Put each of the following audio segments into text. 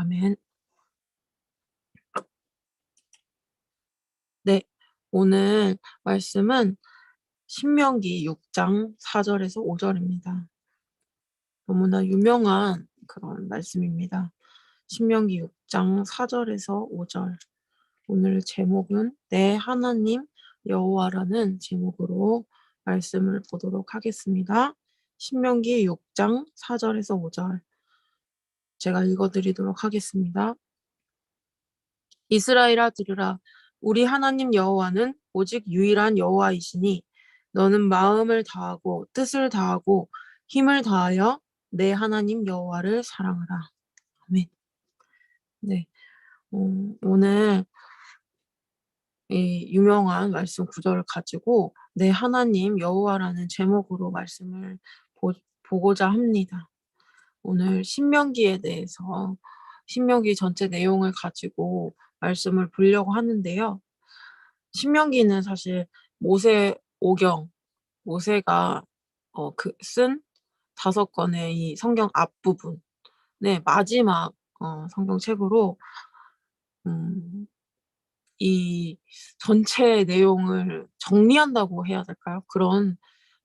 아멘. 네. 오늘 말씀은 신명기 6장 4절에서 5절입니다. 너무나 유명한 그런 말씀입니다. 신명기 6장 4절에서 5절. 오늘 제목은 내 하나님 여호와라는 제목으로 말씀을 보도록 하겠습니다. 신명기 6장 4절에서 5절. 제가 읽어드리도록 하겠습니다. 이스라엘아 들으라 우리 하나님 여호와는 오직 유일한 여호와이시니 너는 마음을 다하고 뜻을 다하고 힘을 다하여 내 하나님 여호와를 사랑하라. 아멘. 네. 어, 오늘 이 유명한 말씀 구절을 가지고 내 하나님 여호와라는 제목으로 말씀을 보, 보고자 합니다. 오늘 신명기에 대해서 신명기 전체 내용을 가지고 말씀을 보려고 하는데요. 신명기는 사실 모세 오경, 모세가 어, 그, 쓴 다섯 권의 이 성경 앞부분, 네, 마지막 어, 성경책으로 음, 이 전체 내용을 정리한다고 해야 될까요? 그런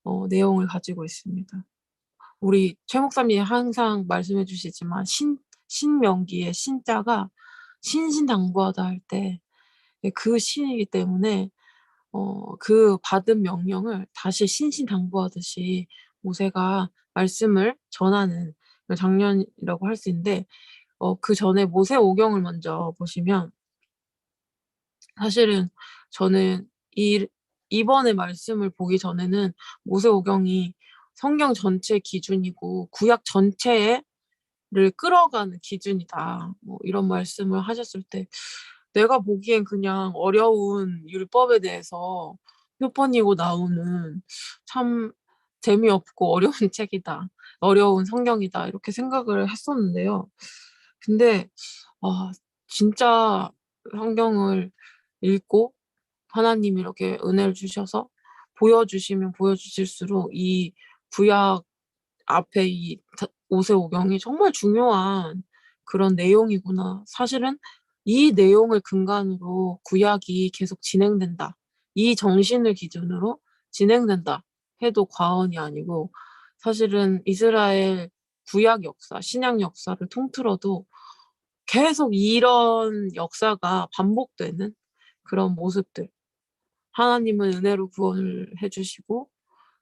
어, 내용을 가지고 있습니다. 우리 최 목사님이 항상 말씀해 주시지만 신, 신명기의 신자가 신신당부하다 할 때 그 신이기 때문에 어, 그 받은 명령을 다시 신신당부하듯이 모세가 말씀을 전하는 장면이라고 할 수 있는데 어, 그 전에 모세 오경을 먼저 보시면 사실은 저는 이 이번에 말씀을 보기 전에는 모세 오경이 성경 전체 기준이고 구약 전체를 끌어가는 기준이다. 뭐 이런 말씀을 하셨을 때 내가 보기엔 그냥 어려운 율법에 대해서 몇 번이고 나오는 참 재미없고 어려운 책이다. 어려운 성경이다. 이렇게 생각을 했었는데요. 근데 아, 진짜 성경을 읽고 하나님이 이렇게 은혜를 주셔서 보여주시면 보여주실수록 이 구약 앞에 이 오세 오경이 정말 중요한 그런 내용이구나. 사실은 이 내용을 근간으로 구약이 계속 진행된다. 이 정신을 기준으로 진행된다. 해도 과언이 아니고 사실은 이스라엘 구약 역사, 신약 역사를 통틀어도 계속 이런 역사가 반복되는 그런 모습들. 하나님은 은혜로 구원을 해주시고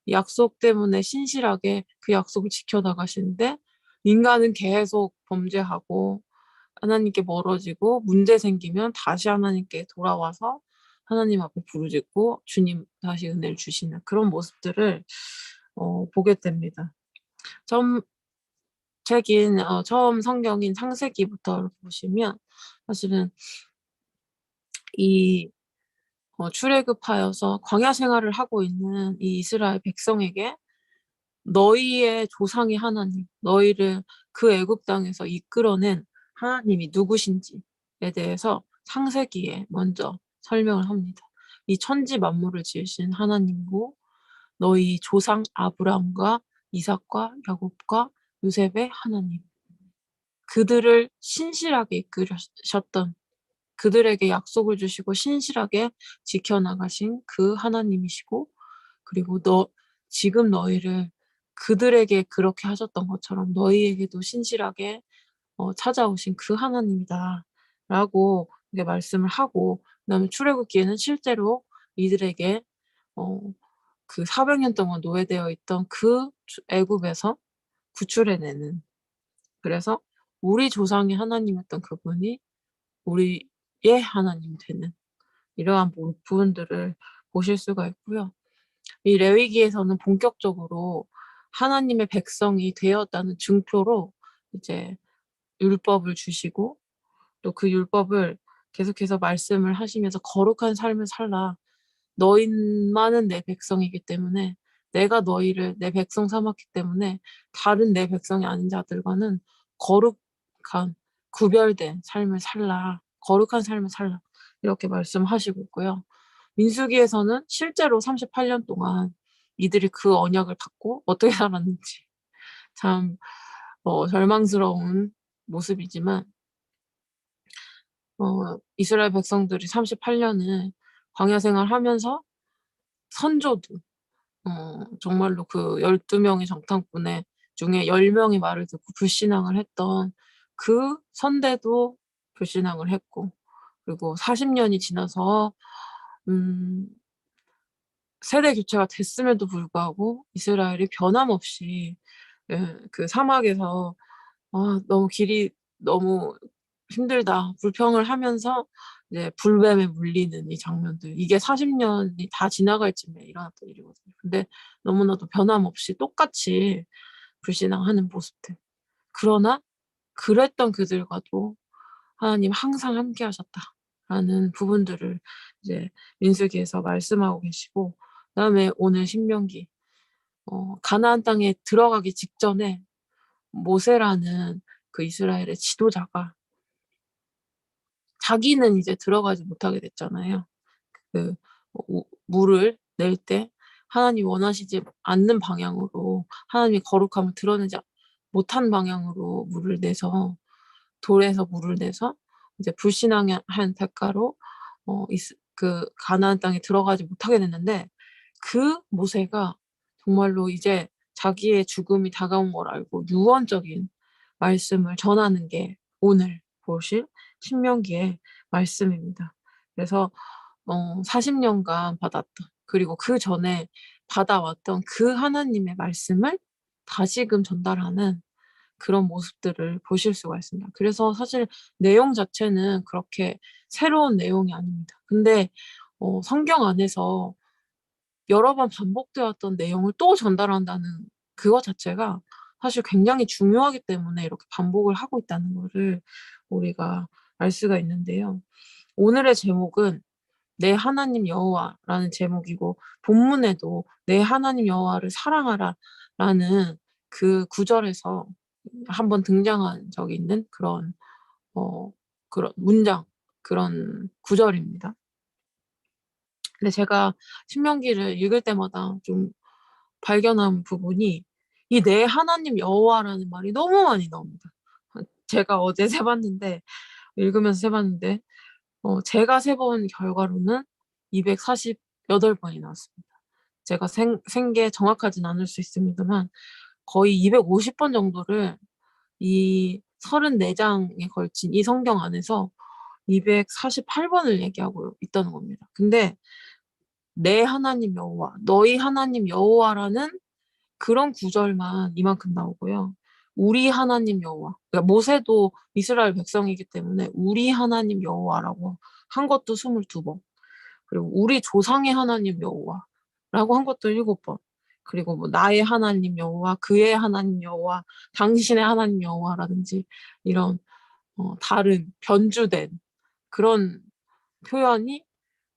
약속 때문에 신실하게 그 약속을 지켜나가시는데 인간은 계속 범죄하고 하나님께 멀어지고 문제 생기면 다시 하나님께 돌아와서 하나님 앞에 부르짖고 주님 다시 은혜를 주시는 그런 모습들을 어, 보게 됩니다. 좀 책인 어, 처음 성경인 창세기부터 보시면 사실은 이 어, 출애굽하여서 광야 생활을 하고 있는 이 이스라엘 백성에게 너희의 조상의 하나님, 너희를 그 애굽 땅에서 이끌어낸 하나님이 누구신지에 대해서 창세기에 먼저 설명을 합니다. 이 천지 만물을 지으신 하나님고 너희 조상 아브라함과 이삭과 야곱과 요셉의 하나님. 그들을 신실하게 이끌으셨던 그들에게 약속을 주시고 신실하게 지켜나가신 그 하나님이시고 그리고 너 지금 너희를 그들에게 그렇게 하셨던 것처럼 너희에게도 신실하게 어, 찾아오신 그 하나님이다 라고 말씀을 하고 그 다음에 출애굽기에는 실제로 이들에게 어, 그 400년 동안 노예되어 있던 그 애굽에서 구출해내는. 그래서 우리 조상의 하나님이었던 그분이 우리 예 하나님 되는 이러한 부분들을 보실 수가 있고요. 이 레위기에서는 본격적으로 하나님의 백성이 되었다는 증표로 이제 율법을 주시고 또 그 율법을 계속해서 말씀을 하시면서 거룩한 삶을 살라. 너희만은 내 백성이기 때문에 내가 너희를 내 백성 삼았기 때문에 다른 내 백성이 아닌 자들과는 거룩한 구별된 삶을 살라. 거룩한 삶을 살라 이렇게 말씀하시고 있고요. 민수기에서는 실제로 38년 동안 이들이 그 언약을 받고 어떻게 살았는지 참 어, 절망스러운 모습이지만 어 이스라엘 백성들이 38 년을 광야 생활하면서 선조도 어 정말로 그 12 명의 정탐꾼의 중에 10 명이 말을 듣고 불신앙을 했던 그 선대도 불신앙을 했고 그리고 40 년이 지나서 음 세대 교체가 됐음에도 불구하고 이스라엘이 변함없이 예 그 사막에서 아 너무 길이 너무 힘들다. 불평을 하면서 이제 불뱀에 물리는 이 장면들. 이게 40 년이 다 지나갈 쯤에 일어났던 일이거든요. 근데 너무나도 변함없이 똑같이 불신앙하는 모습들. 그러나 그랬던 그들과도 하나님 항상 함께 하셨다라는 부분들을 이제 민수기에서 말씀하고 계시고 그다음에 오늘 신명기 어 가나안 땅에 들어가기 직전에 모세라는 그 이스라엘의 지도자가 자기는 이제 들어가지 못하게 됐잖아요. 그우 물을 낼 때 하나님이 원하시지 않는 방향으로 하나님의 거룩함을 드러내지 못한 방향으로 물을 내서 돌에서 물을 내서 이제 불신앙의 한 대가로 어 그 가나안 땅에 들어가지 못하게 됐는데 그 모세가 정말로 이제 자기의 죽음이 다가온 걸 알고 유언적인 말씀을 전하는 게 오늘 보실 신명기의 말씀입니다. 그래서 어 40 년간 받았던 그리고 그 전에 받아왔던 그 하나님의 말씀을 다시금 전달하는 그런 모습들을 보실 수가 있습니다. 그래서 사실 내용 자체는 그렇게 새로운 내용이 아닙니다. 근데 어 성경 안에서 여러 번 반복되었던 내용을 또 전달한다는 그것 자체가 사실 굉장히 중요하기 때문에 이렇게 반복을 하고 있다는 거를 우리가 알 수가 있는데요. 오늘의 제목은 내 하나님 여호와라는 제목이고 본문에도 내 하나님 여호와를 사랑하라라는 그 구절에서 한번 등장한 적이 있는 그런 어 그런 문장 그런 구절입니다. 근데 제가 신명기를 읽을 때마다 좀 발견한 부분이 이 내 하나님 여호와라는 말이 너무 많이 나옵니다. 제가 어제 세 봤는데 읽으면서 세 봤는데 어 제가 세본 결과로는 248 번이 나왔습니다. 제가 생센게 정확하진 않을 수 있습니다만 거의 250번 정도를 이 34 장에 걸친 이 성경 안에서 248 번을 얘기하고 있다는 겁니다. 근데 내 하나님 여호와, 너희 하나님 여호와라는 그런 구절만 이만큼 나오고요. 우리 하나님 여호와. 그러니까 모세도 이스라엘 백성이기 때문에 우리 하나님 여호와라고 한 것도 22번. 그리고 우리 조상의 하나님 여호와라고 한 것도 7번. 그리고 뭐 나의 하나님 여호와, 그의 하나님 여호와, 당신의 하나님 여호와라든지 이런 어 다른 변주된 그런 표현이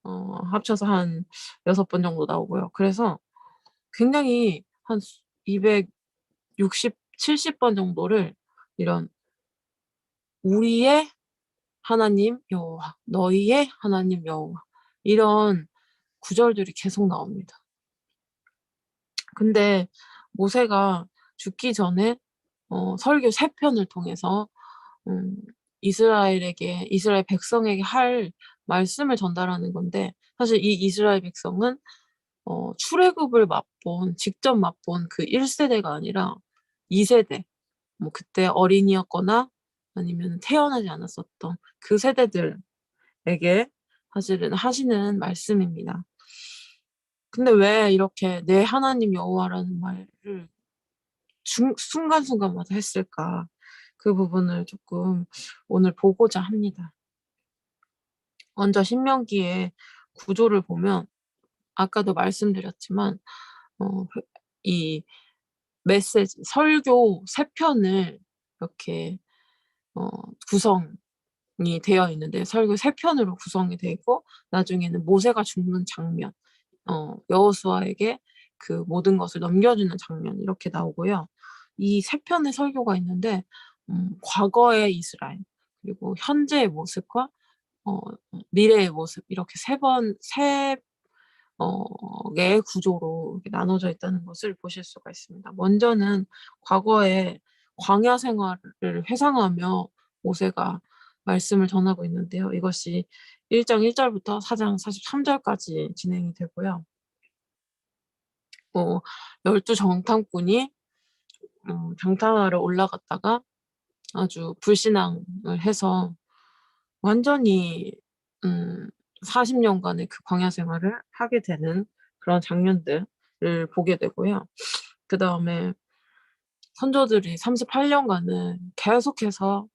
어 합쳐서 한 6번 정도 나오고요. 그래서 굉장히 한 260, 70번 정도를 이런 우리의 하나님 여호와, 너희의 하나님 여호와 이런 구절들이 계속 나옵니다. 근데 모세가 죽기 전에 어 설교 3 편을 통해서 음 이스라엘에게 이스라엘 백성에게 할 말씀을 전달하는 건데 사실 이 이스라엘 백성은 어 출애굽을 맛본 직접 맛본 그 1 세대가 아니라 2 세대 뭐 그때 어린이였거나 아니면 태어나지 않았었던 그 세대들에게 사실은 하시는 말씀입니다. 근데 왜 이렇게 내 하나님 여호와라는 말을 중 순간순간마다 했을까? 그 부분을 쪼끔 오늘 보고자 합니다. 먼저 신명기의 구조를 보면 아까도 말씀드렸지만 어그이 메시지 설교 3 편을 이렇게 어 구성이 되어 있는데 설교 3 편으로 구성이 돼 있고 나중에는 모세가 죽는 장면 어 여호수아에게 그 모든 것을 넘겨주는 장면 이렇게 나오고요. 이3 편의 설교가 있는데 음 과거의 이스라엘 그리고 현재의 모습과 어 미래의 모습 이렇게 3번 세 어 개의 구조로 이렇게 나눠져 있다는 것을 보실 수가 있습니다. 먼저는 과거의 광야 생활을 회상하며 모세가 말씀을 전하고 있는데요. 이것이 1장 1절부터 4장 43절까지 진행이 되고요. 뭐 열두 정탐꾼이 음, 장타하러 올라갔다가 아주 불신앙을 해서 완전히 음, 40년간의 그 광야 생활을 하게 되는 그런 장면들을 보게 되고요. 그 다음에 선조들이 38년간은 계속해서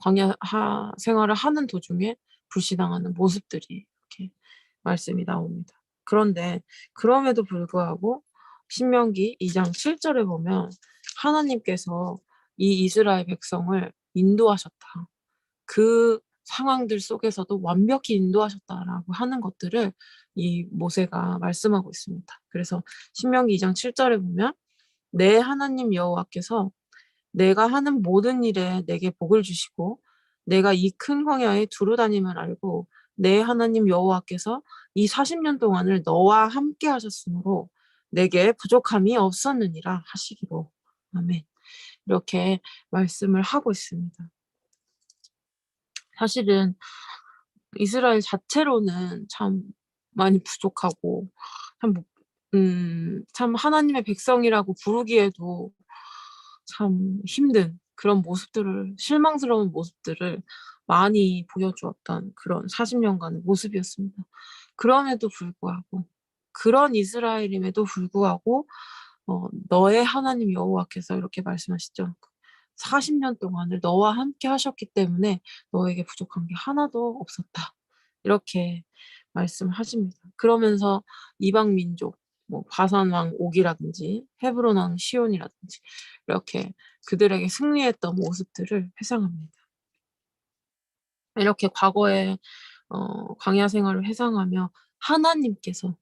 광야 하, 생활을 하는 도중에 불신앙하는 모습들이 이렇게 말씀이 나옵니다. 그런데 그럼에도 불구하고 신명기 2장 7절에 보면 하나님께서 이 이스라엘 백성을 인도하셨다. 그 상황들 속에서도 완벽히 인도하셨다라고 하는 것들을 이 모세가 말씀하고 있습니다. 그래서 신명기 2장 7절에 보면 내 하나님 여호와께서 내가 하는 모든 일에 내게 복을 주시고 내가 이 큰 광야에 두루 다님을 알고 내 하나님 여호와께서 이 40년 동안을 너와 함께 하셨으므로 내게 부족함이 없었느니라 하시기로. 아멘. 이렇게 말씀을 하고 있습니다. 사실은 이스라엘 자체로는 참 많이 부족하고 참, 음, 참 하나님의 백성이라고 부르기에도 참 힘든 그런 모습들을 실망스러운 모습들을 많이 보여주었던 그런 40년간의 모습이었습니다. 그럼에도 불구하고 그런 이스라엘임에도 불구하고 어, 너의 하나님 여호와께서 이렇게 말씀하시죠. 40년 동안을 너와 함께 하셨기 때문에 너에게 부족한 게 하나도 없었다. 이렇게 말씀하십니다. 그러면서 이방 민족, 뭐 바산 왕 옥이라든지 헤브론 왕 시온이라든지 이렇게 그들에게 승리했던 모습들을 회상합니다. 이렇게 과거에 어, 광야 생활을 회상하며 하나님께서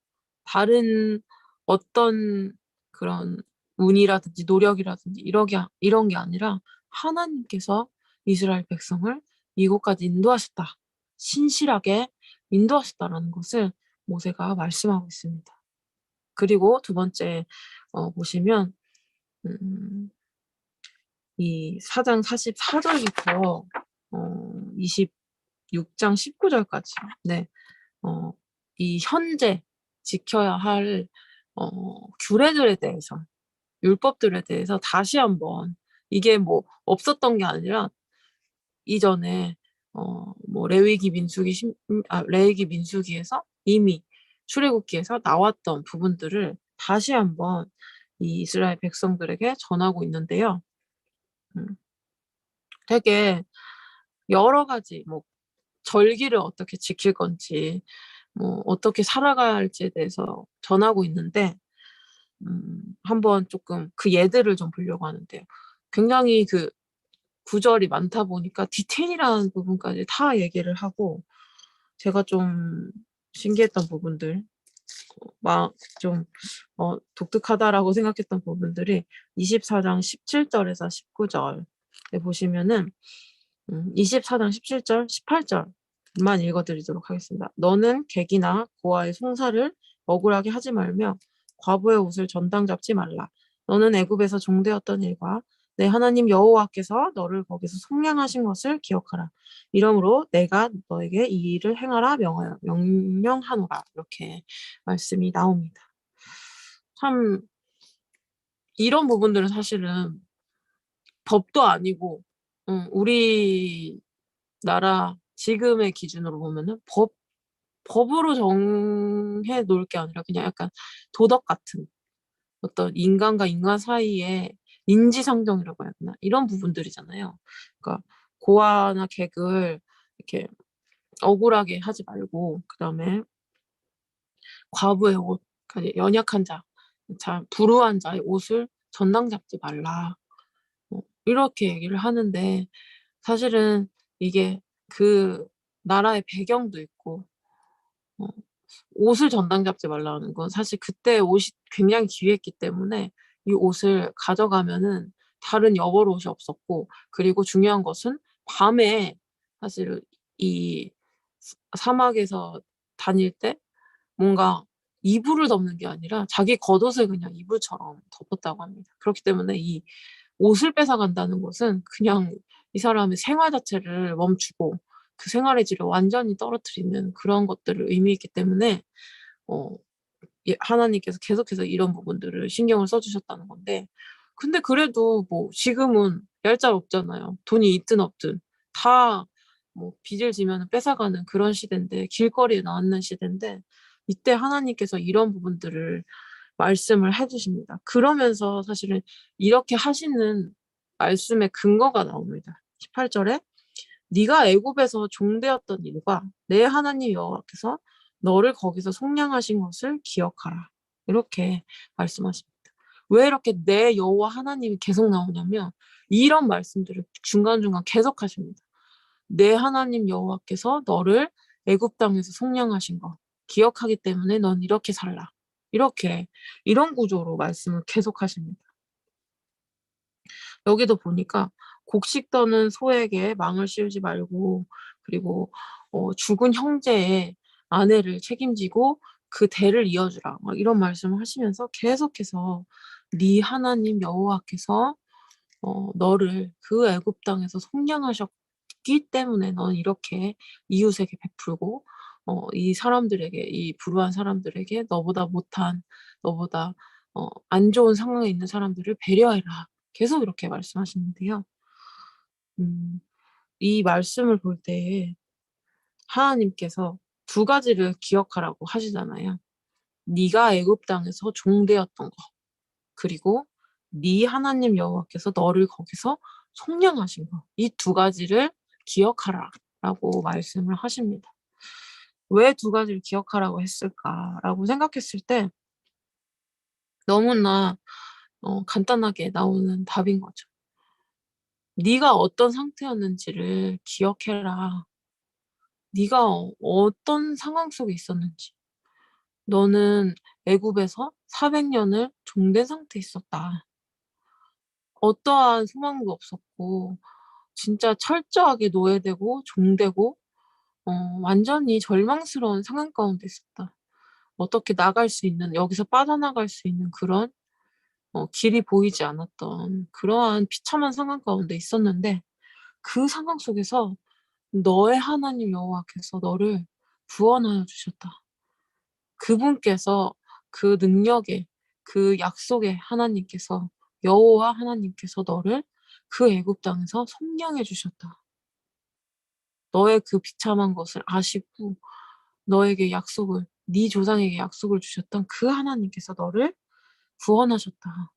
다른 어떤 그런 운이라든지 노력이라든지 이러게, 이런 게 아니라 하나님께서 이스라엘 백성을 이곳까지 인도하셨다. 신실하게 인도하셨다라는 것을 모세가 말씀하고 있습니다. 그리고 두 번째 어, 보시면 음, 이 4장 44절부터 어, 26장 19절까지. 네, 어, 이 현재 지켜야 할 어, 규례들에 대해서 율법들에 대해서 다시 한번 이게 뭐 없었던 게 아니라 이전에 어, 뭐 레위기 민수기 심, 아, 레위기 민수기에서 이미 출애굽기에서 나왔던 부분들을 다시 한번 이 이스라엘 백성들에게 전하고 있는데요. 음, 되게 여러 가지 뭐 절기를 어떻게 지킬 건지 뭐 어떻게 살아가야 할지에 대해서 전하고 있는데 음, 한번 조금 그 예들을 좀 보려고 하는데요. 굉장히 그 구절이 많다 보니까 디테일한 부분까지 다 얘기를 하고 제가 좀 신기했던 부분들 막좀 어, 독특하다라고 생각했던 부분들이 24장 17절에서 19절에 보시면은 음, 24장 17절, 18절만 읽어드리도록 하겠습니다. 너는 객이나 고아의 송사를 억울하게 하지 말며 과부의 옷을 전당 잡지 말라. 너는 애굽에서 종되었던 일과 내 하나님 여호와께서 너를 거기서 속량하신 것을 기억하라. 이러므로 내가 너에게 이 일을 행하라 명하여 명령하노라. 이렇게 말씀이 나옵니다. 참 이런 부분들은 사실은 법도 아니고 음, 우리 나라 지금의 기준으로 보면은 법 법으로 정해 놓을 게 아니라 그냥 약간 도덕 같은 어떤 인간과 인간 사이에 인지상정이라고 해야 되나 이런 부분들이잖아요. 그러니까 고아나 객을 이렇게 억울하게 하지 말고 그 다음에 과부의 옷, 그러니까 연약한 자, 자 불우한 자의 옷을 전당 잡지 말라. 뭐 이렇게 얘기를 하는데 사실은 이게 그 나라의 배경도 있고 어, 옷을 전당 잡지 말라는 건 사실 그때 옷이 굉장히 귀했기 때문에 이 옷을 가져가면은 다른 여벌 옷이 없었고 그리고 중요한 것은 밤에 사실 이 사막에서 다닐 때 뭔가 이불을 덮는 게 아니라 자기 겉옷을 그냥 이불처럼 덮었다고 합니다. 그렇기 때문에 이 옷을 뺏어간다는 것은 그냥 이 사람의 생활 자체를 멈추고 그 생활의 질을 완전히 떨어뜨리는 그런 것들을 의미했기 때문에 어예 하나님께서 계속해서 이런 부분들을 신경을 써 주셨다는 건데 근데 그래도 뭐 지금은 얄짤 없잖아요. 돈이 있든 없든 다 뭐 빚을 지면은 뺏어가는 그런 시대인데 길거리에 나왔는 시대인데 이때 하나님께서 이런 부분들을 말씀을 해 주십니다. 그러면서 사실은 이렇게 하시는 말씀의 근거가 나옵니다. 18 절에 "네가 애굽에서 종되었던 일과 내 하나님 여호와께서 너를 거기서 속량하신 것을 기억하라." 이렇게 말씀하십니다. 왜 이렇게 내 여호와 하나님이 계속 나오냐면 이런 말씀들을 중간중간 계속 하십니다. "내 하나님 여호와께서 너를 애굽 땅에서 속량하신 거 기억하기 때문에 넌 이렇게 살라." 이렇게 이런 구조로 말씀을 계속 하십니다. 여기도 보니까 곡식 떠는 소에게 망을 씌우지 말고 그리고 어 "죽은 형제의 아내를 책임지고 그 대를 이어주라." 막 이런 말씀을 하시면서 계속해서 "네 하나님 여호와께서 어 너를 그 애굽 땅에서 속량하셨기 때문에 너는 이렇게 이웃에게 베풀고 어 이 사람들에게 이 불우한 사람들에게 너보다 못한 너보다 어 안 좋은 상황에 있는 사람들을 배려해라." 계속 이렇게 말씀하시는데요. 음 이 말씀을 볼 때에 하나님께서 두 가지를 기억하라고 하시잖아요. 네가 애굽 땅에서 종되었던 거 그리고 네 하나님 여호와께서 너를 거기서 속량하신 거 이 두 가지를 기억하라라고 말씀을 하십니다. 왜 두 가지를 기억하라고 했을까라고 생각했을 때 너무나 어 간단하게 나오는 답인 거죠. "네가 어떤 상태였는지를 기억해라." 네가 어 어떤 상황 속에 있었는지. "너는 애굽에서 400 년을 종된 상태에 있었다." 어떠한 소망도 없었고 진짜 철저하게 노예되고 종되고 어 완전히 절망스러운 상황 가운데 있었다. 어떻게 나갈 수 있는 여기서 빠져나갈 수 있는 그런 어 길이 보이지 않았던 그러한 비참한 상황 가운데 있었는데 그 상황 속에서 너의 하나님 여호와께서 너를 구원하여 주셨다. 그분께서 그 능력의 그 약속의 하나님께서 여호와 하나님께서 너를 그 애굽 땅에서 속량해 주셨다. 너의 그 비참한 것을 아시고 너에게 약속을 네 조상에게 약속을 주셨던 그 하나님께서 너를 구원하셨다.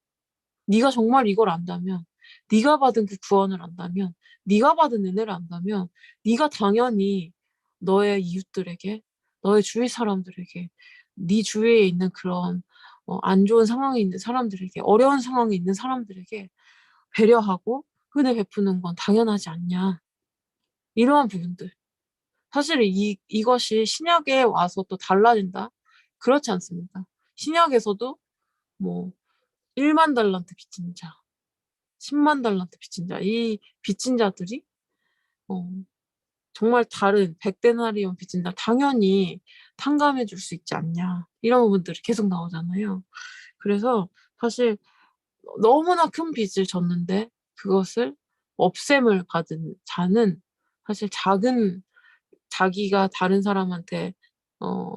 네가 정말 이걸 안다면 네가 받은 그 구원을 안다면 네가 받은 은혜를 안다면 네가 당연히 너의 이웃들에게 너의 주위 사람들에게 네 주위에 있는 그런 어안 좋은 상황에 있는 사람들에게 어려운 상황에 있는 사람들에게 배려하고 은혜 베푸는 건 당연하지 않냐. 이러한 부분들. 사실 이 이것이 신약에 와서 또 달라진다? 그렇지 않습니다. 신약에서도 뭐 1만 달란트 빚진 자, 10만 달란트 빚진 자 이 빚진 자들이 어 정말 다른 100 데나리온 빚진 자 당연히 탕감해 줄 수 있지 않냐. 이런 부분들이 계속 나오잖아요. 그래서 사실 너무나 큰 빚을 졌는데 그것을 없앰을 받은 자는 사실 작은 자기가 다른 사람한테 어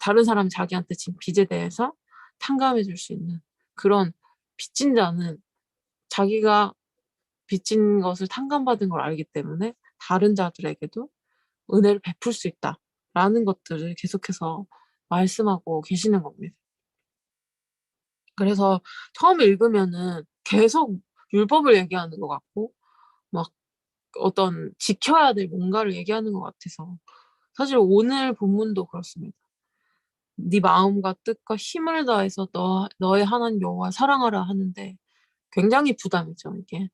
다른 사람이 자기한테 진 빚에 대해서 탕감해 줄 수 있는 그런 빚진 자는 자기가 빚진 것을 탕감받은 걸 알기 때문에 다른 자들에게도 은혜를 베풀 수 있다라는 것들을 계속해서 말씀하고 계시는 겁니다. 그래서 처음에 읽으면은 계속 율법을 얘기하는 것 같고 막 어떤 지켜야 될 뭔가를 얘기하는 것 같아서 사실 오늘 본문도 그렇습니다. "네 마음과 뜻과 힘을 다해서 너 너의 하나님 여호와를 사랑하라." 하는데 굉장히 부담이죠 이게.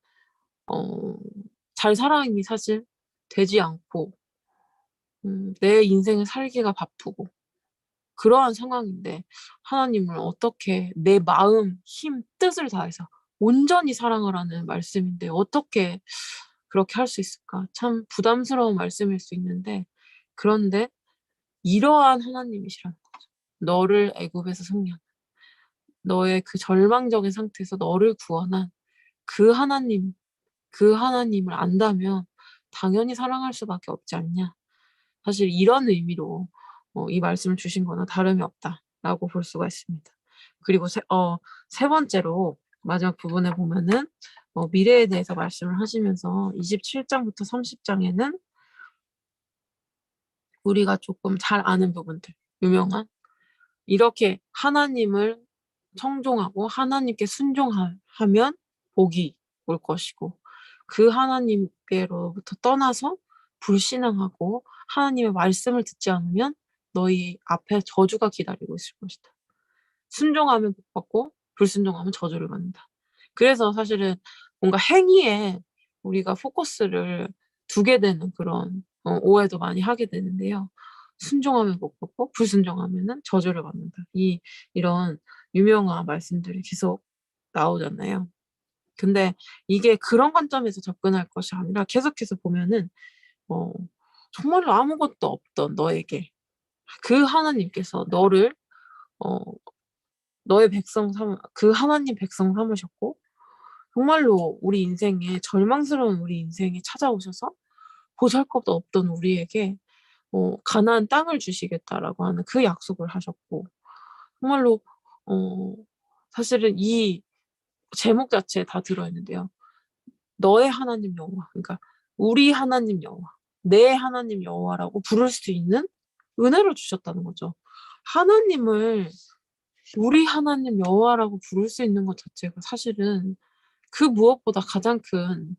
어잘 살아가기 사실 되지 않고 음 내 인생을 살기가 바쁘고 그러한 상황인데 하나님을 어떻게 내 마음, 힘, 뜻을 다해서 온전히 사랑하라는 말씀인데 어떻게 그렇게 할 수 있을까? 참 부담스러운 말씀일 수 있는데 그런데 이러한 하나님이시라는 거죠. 너를 애굽에서 속량 너의 그 절망적인 상태에서 너를 구원한 그 하나님 그 하나님을 안다면 당연히 사랑할 수밖에 없지 않냐. 사실 이런 의미로 어, 이 말씀을 주신 거는 다름이 없다라고 볼 수가 있습니다. 그리고 세, 어, 세 번째로 마지막 부분에 보면은 어, 미래에 대해서 말씀을 하시면서 27장부터 30장에는 우리가 조금 잘 아는 부분들, 유명한 이렇게 하나님을 청종하고 하나님께 순종하면 복이 올 것이고 그 하나님께로부터 떠나서 불신앙하고 하나님의 말씀을 듣지 않으면 너희 앞에 저주가 기다리고 있을 것이다. 순종하면 복 받고 불순종하면 저주를 받는다. 그래서 사실은 뭔가 행위에 우리가 포커스를 두게 되는 그런 어, 오해도 많이 하게 되는데요. 순종하면 복 받고 불순종하면은 저주를 받는다. 이 이런 유명한 말씀들이 계속 나오잖아요. 근데 이게 그런 관점에서 접근할 것이 아니라 계속해서 보면은 어 정말로 아무것도 없던 너에게 그 하나님께서 너를 어 너의 백성 삼 그 하나님 백성 삼으셨고 정말로 우리 인생에 절망스러운 우리 인생에 찾아오셔서 보잘것도 없던 우리에게 어 가나안 땅을 주시겠다라고 하는 그 약속을 하셨고 정말로 어 사실은 이 제목 자체에 다 들어 있는데요. 너의 하나님 여호와 그러니까 우리 하나님 여호와 내 하나님 여호와라고 부를 수 있는 은혜를 주셨다는 거죠. 하나님을 우리 하나님 여호와라고 부를 수 있는 것 자체가 사실은 그 무엇보다 가장 큰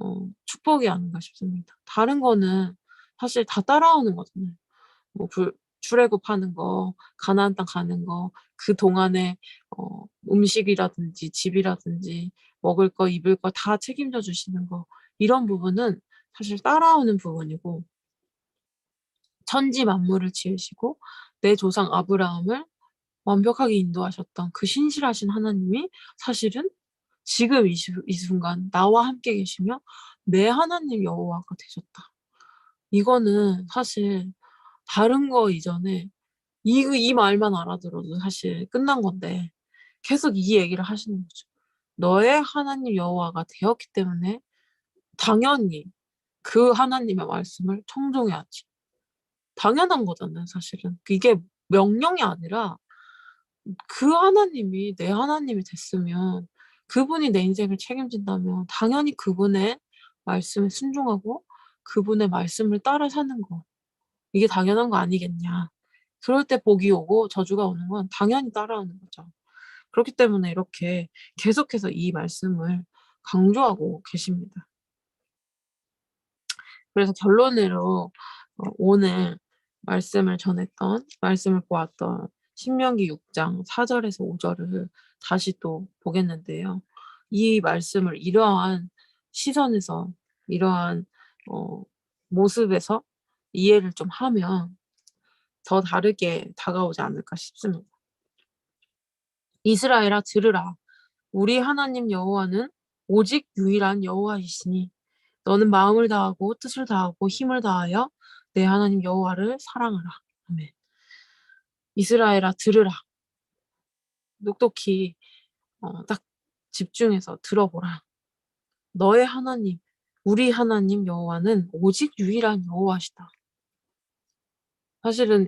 어, 축복이 아닌가 싶습니다. 다른 거는 사실 다 따라오는 거잖아요. 뭐 불, 출애굽하는 거, 가나안 땅 가는 거, 그 동안에 어, 음식이라든지 집이라든지 먹을 거, 입을 거 다 책임져 주시는 거 이런 부분은 사실 따라오는 부분이고 천지 만물을 지으시고 내 조상 아브라함을 완벽하게 인도하셨던 그 신실하신 하나님이 사실은 지금 이, 이 순간 나와 함께 계시며 내 하나님 여호와가 되셨다. 이거는 사실 다른 거 이전에 이, 이 말만 알아들어도 사실 끝난 건데 계속 이 얘기를 하시는 거죠. 너의 하나님 여호와가 되었기 때문에 당연히 그 하나님의 말씀을 청종해야지. 당연한 거잖아요, 사실은. 이게 명령이 아니라 그 하나님이 내 하나님이 됐으면 그분이 내 인생을 책임진다면 당연히 그분의 말씀에 순종하고 그분의 말씀을 따라 사는 거. 이게 당연한 거 아니겠냐. 그럴 때 복이 오고 저주가 오는 건 당연히 따라오는 거죠. 그렇기 때문에 이렇게 계속해서 이 말씀을 강조하고 계십니다. 그래서 결론으로 어, 오늘 말씀을 전했던, 말씀을 보았던 신명기 6장 4절에서 5절을 다시 또 보겠는데요. 이 말씀을 이러한 시선에서, 이러한 어, 모습에서 이해를 좀 하면 더 다르게 다가오지 않을까 싶습니다. 이스라엘아 들으라. 우리 하나님 여호와는 오직 유일한 여호와이시니 너는 마음을 다하고 뜻을 다하고 힘을 다하여 내 하나님 여호와를 사랑하라. 아멘. 이스라엘아 들으라. 똑똑히 어, 딱 집중해서 들어보라. 너의 하나님, 우리 하나님 여호와는 오직 유일한 여호와시다. 사실은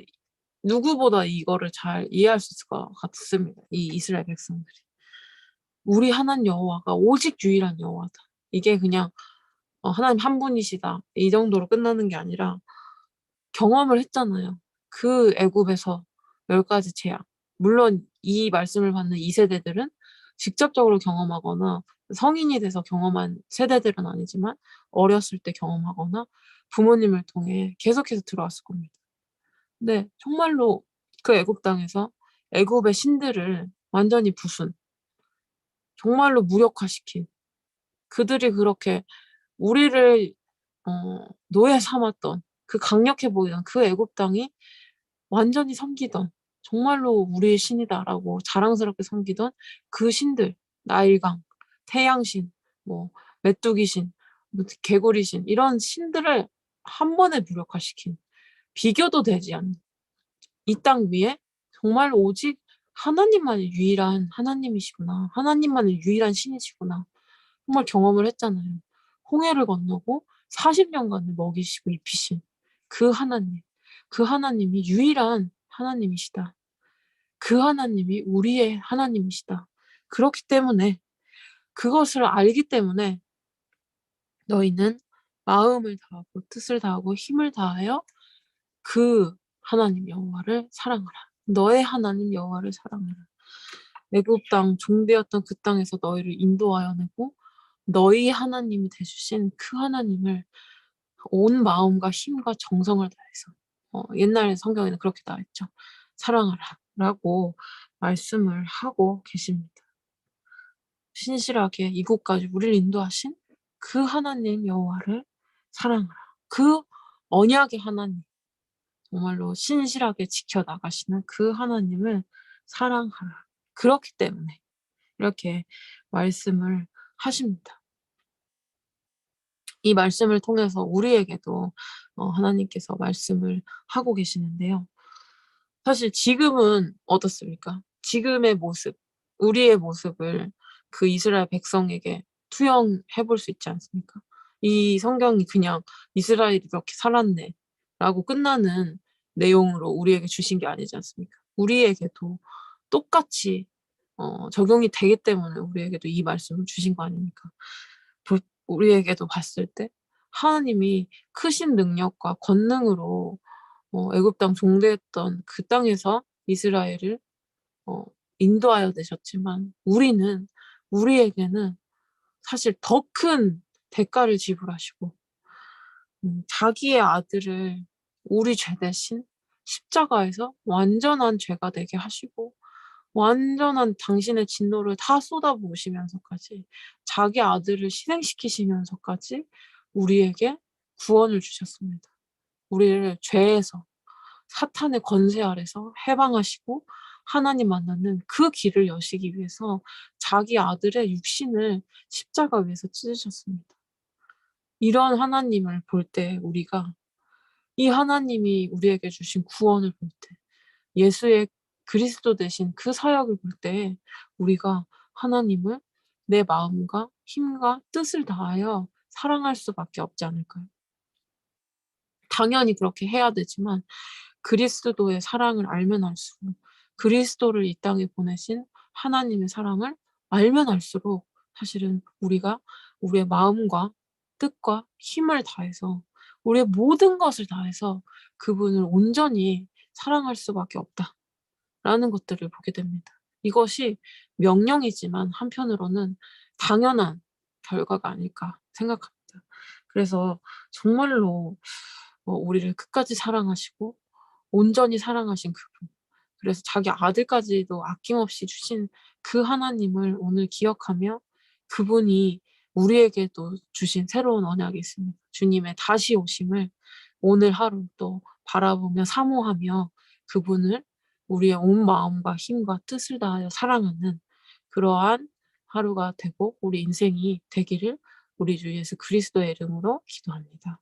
누구보다 이거를 잘 이해할 수 있을 것 같습니다. 이 이스라엘 백성들이. 우리 하나님 여호와가 오직 유일한 여호와다. 이게 그냥 어, 하나님 한 분이시다. 이 정도로 끝나는 게 아니라 경험을 했잖아요. 그 애굽에서 열 가지 재앙. 물론 이 말씀을 받는 이 세대들은 직접적으로 경험하거나 성인이 돼서 경험한 세대들은 아니지만 어렸을 때 경험하거나 부모님을 통해 계속해서 들어왔을 겁니다. 근데 정말로 그 애굽 땅에서 애굽의 신들을 완전히 부순 정말로 무력화시킨 그들이 그렇게 우리를 어, 노예 삼았던 그 강력해 보이던 그 애굽 땅이 완전히 섬기던 정말로 우리의 신이다라고 자랑스럽게 섬기던 그 신들 나일강, 태양신, 뭐 메뚜기신, 뭐 개구리신 이런 신들을 한 번에 무력화시킨 비교도 되지 않는 이 땅 위에 정말 오직 하나님만이 유일한 하나님이시구나. 하나님만이 유일한 신이시구나. 정말 경험을 했잖아요. 홍해를 건너고 40 년간을 먹이시고 입히신 그 하나님, 그 하나님이 유일한 하나님이시다. 그 하나님이 우리의 하나님이시다. 그렇기 때문에 그것을 알기 때문에 너희는 마음을 다하고 뜻을 다하고 힘을 다하여 그 하나님 여호와를 사랑하라. 너의 하나님 여호와를 사랑하라. 애굽 땅 종되었던 그 땅에서 너희를 인도하여 내고 너희 하나님이 돼 주신 그 하나님을 온 마음과 힘과 정성을 다해서 어 옛날 성경에는 그렇게 나와 있죠. 사랑하라라고 말씀을 하고 계십니다. 신실하게 이곳까지 우리를 인도하신 그 하나님 여호와를 사랑하라. 그 언약의 하나님 정말로 신실하게 지켜 나가시는 그 하나님을 사랑하라. 그렇기 때문에 이렇게 말씀을 하십니다. 이 말씀을 통해서 우리에게도 어 하나님께서 말씀을 하고 계시는데요. 사실 지금은 어떻습니까? 지금의 모습, 우리의 모습을 그 이스라엘 백성에게 투영해 볼 수 있지 않습니까? 이 성경이 그냥 '이스라엘이 이렇게 살았네.' 라고 끝나는 내용으로 우리에게 주신 게 아니지 않습니까? 우리에게도 똑같이 어 적용이 되기 때문에 우리에게도 이 말씀을 주신 거 아닙니까? 볼 우리에게도 봤을 때 하나님이 크신 능력과 권능으로 어 애굽 땅 종되었던 그 땅에서 이스라엘을 어 인도하여 내셨지만 우리는 우리에게는 사실 더 큰 대가를 지불하시고 음 자기의 아들을 우리 죄 대신 십자가에서 완전한 죄가 되게 하시고 완전한 당신의 진노를 다 쏟아부으시면서까지 자기 아들을 희생시키시면서까지 우리에게 구원을 주셨습니다. 우리를 죄에서 사탄의 권세 아래서 해방하시고 하나님 만나는 그 길을 여시기 위해서 자기 아들의 육신을 십자가 위에서 찢으셨습니다. 이런 하나님을 볼 때 우리가 이 하나님이 우리에게 주신 구원을 볼 때 예수의 그리스도 되신 그 사역을 볼 때 우리가 하나님을 내 마음과 힘과 뜻을 다하여 사랑할 수밖에 없지 않을까요? 당연히 그렇게 해야 되지만 그리스도의 사랑을 알면 알수록 그리스도를 이 땅에 보내신 하나님의 사랑을 알면 알수록 사실은 우리가 우리의 마음과 뜻과 힘을 다해서 우리의 모든 것을 다해서 그분을 온전히 사랑할 수밖에 없다 라는 것들을 보게 됩니다. 이것이 명령이지만 한편으로는 당연한 결과가 아닐까 생각합니다. 그래서 정말로 어 우리를 끝까지 사랑하시고 온전히 사랑하신 그분 그래서 자기 아들까지도 아낌없이 주신 그 하나님을 오늘 기억하며 그분이 우리에게도 주신 새로운 언약이 있습니다. 주님의 다시 오심을 오늘 하루 또 바라보며 사모하며 그분을 우리의 온 마음과 힘과 뜻을 다하여 사랑하는 그러한 하루가 되고 우리 인생이 되기를 우리 주 예수 그리스도의 이름으로 기도합니다.